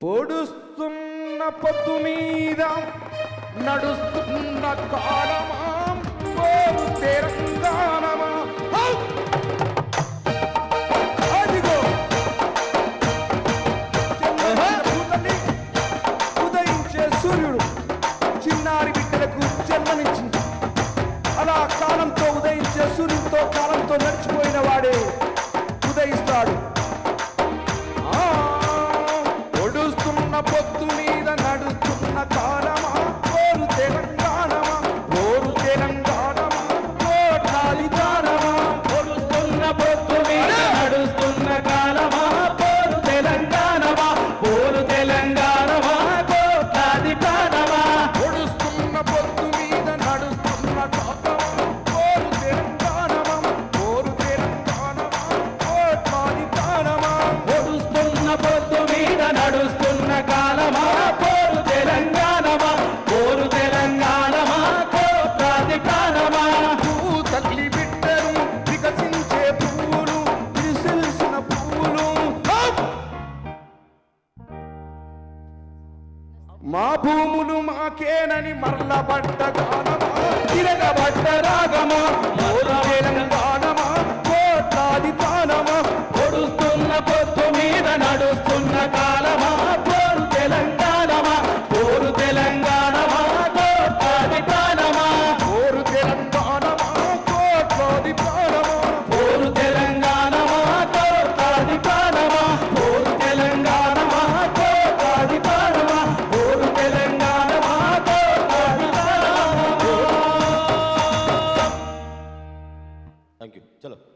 పొడుస్తున్న పొత్తు మీద నడుస్తున్న కాలమా? ఓ ఉదయించే సూర్యుడు చిన్నారి బిడ్డలకు జన్మనిచ్చింది. అలా కాలంతో ఉదయించే సూర్యుడితో మా భూములు మాకేనని మరల బట్ట గానమా? తిరగబట్ట రాగమా? चलो